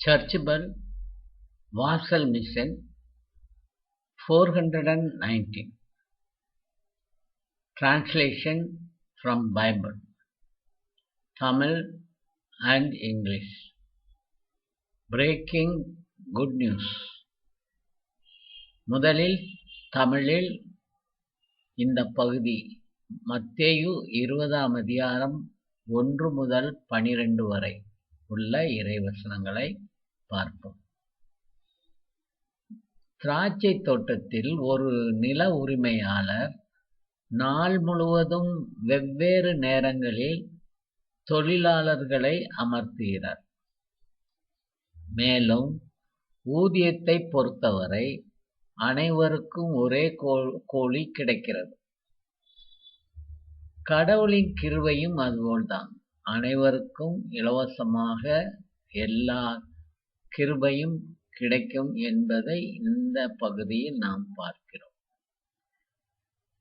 சர்ச்பல் வாசல் mission four hundred and nineteen translation from Bible Tamil and English breaking good news முதலில் தமிழில் இந்த பகுதி மத்தேயு இருபதாம் அதிகாரம் ஒன்று முதல் பனிரெண்டு வரை உள்ள இறைவசனங்களை பார்ப்போம். திராட்சை தோட்டத்தில் ஒரு நில உரிமையாளர் நாள் முழுவதும் வெவ்வேறு நேரங்களில் தொழிலாளர்களை அமர்த்துகிறார். மேலும் ஊதியத்தை பொறுத்தவரை அனைவருக்கும் ஒரே கோழி கிடைக்கிறது. கடவுளின் கிருவையும் அதுபோல்தான் அனைவருக்கும் இலவசமாக எல்லா கிருபையும் கிடைக்கும் என்பதை இந்த பகுதியில் நாம் பார்க்கிறோம்.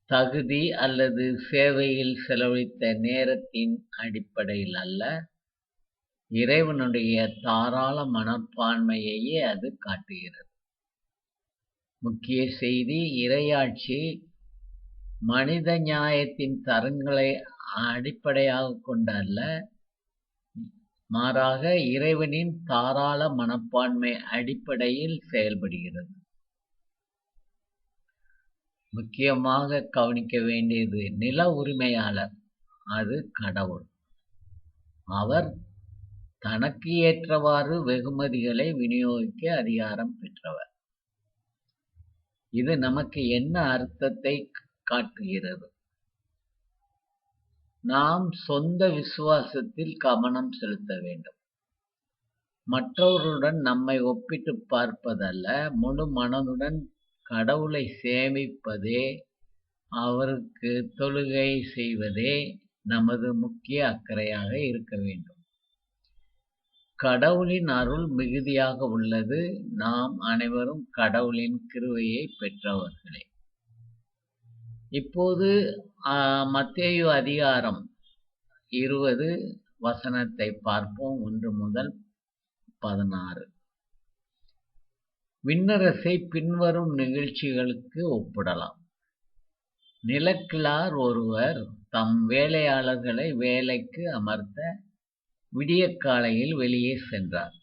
தகுதி அல்லது சேவையில் செலவழித்த நேரத்தின் அடிப்படையில் அல்ல இறைவனுடைய தாராள மனப்பான்மையையே அது காட்டுகிறது. முக்கிய செய்தி இரையாட்சி மனித நியாயத்தின் தரங்களை அடிப்படையாக கொண்ட அல்ல மாறாக இறைவனின் தாராள மனப்பான்மை அடிப்படையில் செயல்படுகிறது. முக்கியமாக கவனிக்க வேண்டியது நில உரிமையாளர் அது கடவுள். அவர் தனக்கு ஏற்றவாறு வெகுமதிகளை விநியோகிக்க அதிகாரம் பெற்றவர். இது நமக்கு என்ன அர்த்தத்தை காட்டுகிறது? நாம் சொந்த விசுவாசத்தில் கவனம் செலுத்த வேண்டும். மற்றவர்களுடன் நம்மை ஒப்பிட்டு பார்ப்பதல்ல முழு மனதுடன் கடவுளை சேமிப்பதே அவருக்கு தொழுகை செய்வதே நமது முக்கிய அக்கறையாக இருக்க வேண்டும். கடவுளின் அருள் மிகுதியாக உள்ளது. நாம் அனைவரும் கடவுளின் கிருவையை பெற்றவர்களே. இப்போது மத்தேயு அதிகாரம் இருபது வசனத்தை பார்ப்போம். ஒன்று முதல் பதினாறு. விண்ணரசை பின்வரும் நிகழ்ச்சிகளுக்கு ஒப்பிடலாம். நிலக்கிழார் ஒருவர் தம் வேலையாளர்களை வேலைக்கு அமர்த்த விடிய காலையில் வெளியே சென்றார்.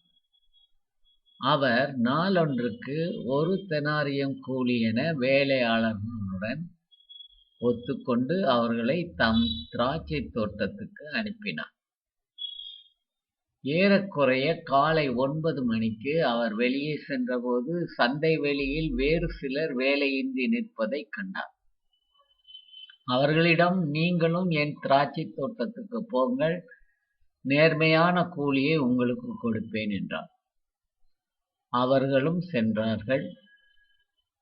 அவர் நாளொன்றுக்கு ஒரு தெனாரியம் கூலி என வேலையாளர்களுடன் ஒத்துக்கொண்டு அவர்களை தம் திராட்சை தோட்டத்துக்கு அனுப்பினார். ஏறக்குறைய காலை ஒன்பது மணிக்கு அவர் வெளியே சென்றபோது சந்தை வெளியில் வேறு சிலர் வேலையின்றி நிற்பதை கண்டார். அவர்களிடம் நீங்களும் என் திராட்சை தோட்டத்துக்கு போங்கள் நேர்மையான கூலியை உங்களுக்கு கொடுப்பேன் என்றார். அவர்களும் சென்றார்கள்.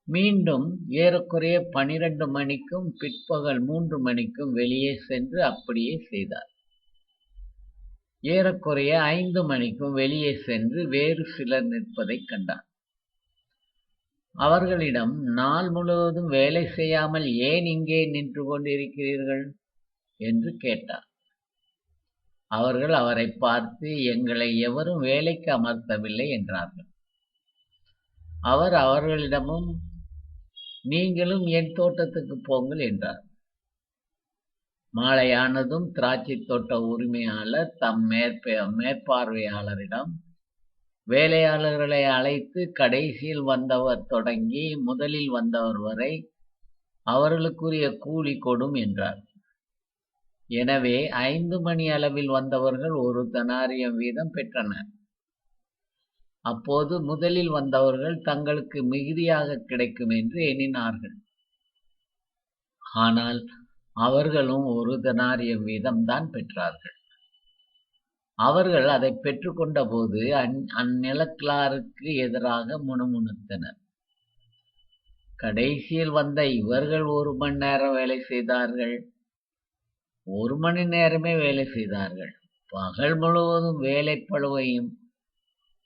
மீண்டும் ஏறக்குறைய பனிரெண்டு மணிக்கும் பிற்பகல் மூன்று மணிக்கும் வெளியே சென்று அப்படியே செய்தார். ஏறக்குறைய ஐந்து மணிக்கும் வெளியே சென்று வேறு சிலர் நிற்பதை கண்டார். அவர்களிடம் நாள் முழுவதும் வேலை செய்யாமல் ஏன் இங்கே நின்று கொண்டிருக்கிறீர்கள்? என்று கேட்டார். அவர்கள் அவரை பார்த்து எங்களை எவரும் வேலைக்கு அமர்த்தவில்லை என்றார்கள். அவர் அவர்களிடமும் நீங்களும் என் தோட்டத்துக்கு போங்கள் என்றார். மாலையானதும் திராட்சை தோட்ட உரிமையாளர் தம் மேற்ப மேற்பார்வையாளரிடம் வேலையாளர்களை அழைத்து கடைசியில் வந்தவர் தொடங்கி முதலில் வந்தவர் வரை அவர்களுக்குரிய கூலி கொடும் என்றார். எனவே ஐந்து மணி அளவில் வந்தவர்கள் ஒரு தனாரியம் வீதம் பெற்றனர். அப்போது முதலில் வந்தவர்கள் தங்களுக்கு மிகுதியாக கிடைக்கும் என்று எண்ணினார்கள். ஆனால் அவர்களும் ஒரு தனாரியம் வீதம்தான் பெற்றார்கள். அவர்கள் அதை பெற்றுக்கொண்ட போது அந் அந்நிலக்கிளாருக்கு எதிராக முணுமுணுத்தனர். கடைசியில் வந்த இவர்கள் ஒரு மணி நேரம் வேலை செய்தார்கள். ஒரு மணி நேரமே வேலை செய்தார்கள். பகல் முழுவதும் வேலை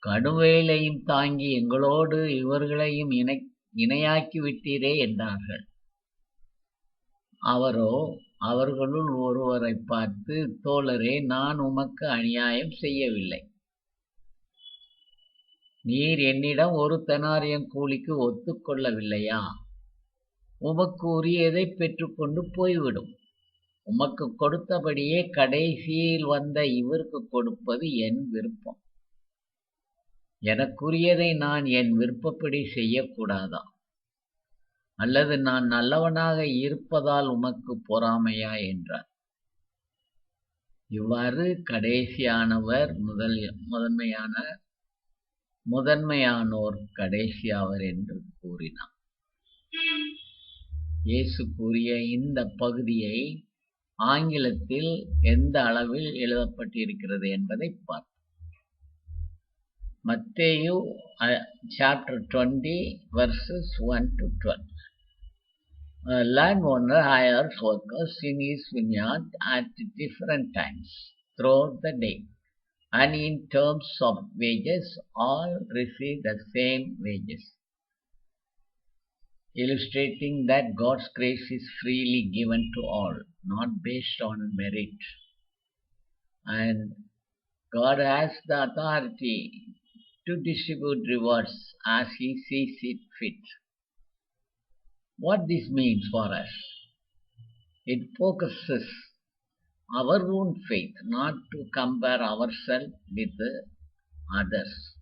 கடுவேலையும் தாங்கி எங்களோடு இவர்களையும் இணை இணையாக்கி விட்டீரே என்றார்கள். அவரோ அவர்களுள் ஒருவரை பார்த்து தோழரே நான் உமக்கு அநியாயம் செய்யவில்லை. நீர் என்னிடம் ஒரு தனாரியன் கூலிக்கு ஒத்துக்கொள்ளவில்லையா? உமக்கு உரியதைப் பெற்றுக்கொண்டு போய்விடும். உமக்கு கொடுத்தபடியே கடைசியில் வந்த இவருக்கு கொடுப்பது என் விருப்பம். எனக்குரியதை நான் என் விருப்பப்படி செய்யக்கூடாதா? அல்லது நான் நல்லவனாக இருப்பதால் உமக்கு பொறாமையா? என்றார் இவ்வாறு கடைசியானவர் முதல் முதன்மையான முதன்மையானோர் கடைசியாவர் என்று கூறினார் இயேசு கூறிய இந்த பகுதியை ஆங்கிலத்தில் எந்த அளவில் எழுதப்பட்டிருக்கிறது என்பதை பார்ப்போம். மத்தேயு chapter twenty verses one to twelve A landowner hires workers in his vineyard at different times throughout the day, and in terms of wages, all receive the same wages, illustrating that God's grace is freely given to all, not based on merit. And God has the authority to distribute rewards as He sees it fit. What this means for us? It focuses our own faith, not to compare ourselves with others.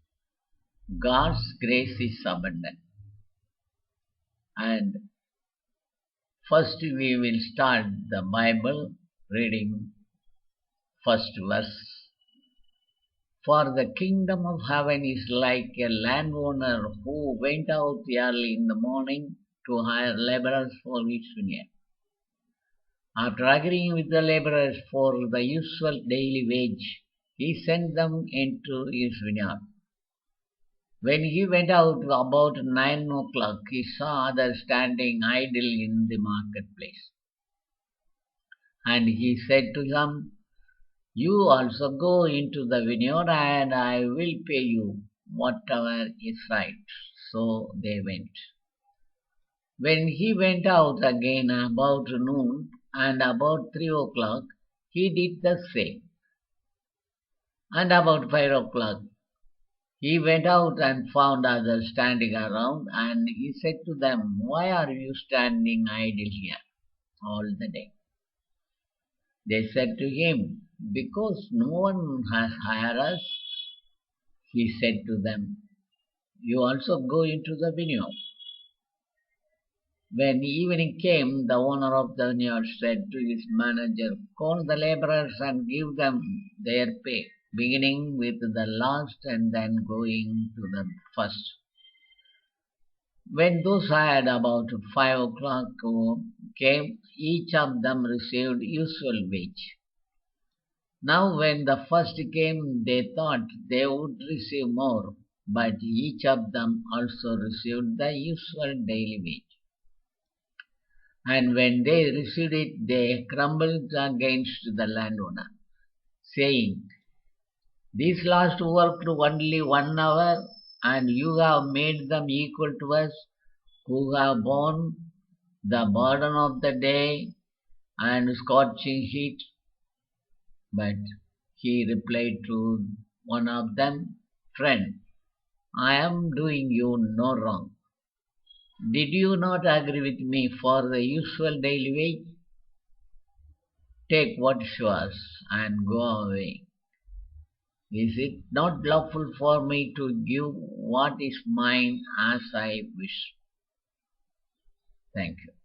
God's grace is abundant. And first we will start the Bible reading first verse. For the kingdom of heaven is like a landowner who went out early in the morning to hire laborers for his vineyard. After agreeing with the laborers for the usual daily wage, he sent them into his vineyard. When he went out about nine o'clock, he saw others standing idle in the marketplace. And he said to them, You also go into the vineyard, and I will pay you whatever is right. So they went. When he went out again about noon and about three o'clock, he did the same. And about five o'clock, he went out and found others standing around, and he said to them, Why are you standing idle here all the day? They said to him, Because no one has hired us. He said to them, You also go into the vineyard. When evening came, the owner of the vineyard said to his manager, Call the laborers and give them their pay, beginning with the last and then going to the first. When those hired about five o'clock oh, came, each of them received usual wage. Now, when the first came, they thought they would receive more, but each of them also received the usual daily wage. And when they received it, they grumbled against the landowner, saying, These last worked only one hour, and you have made them equal to us, who have borne the burden of the day and scorching heat. But he replied to one of them, Friend, I am doing you no wrong. Did you not agree with me for the usual daily wage? Take what is yours and go away. Is it not lawful for me to give what is mine as I wish? Thank you.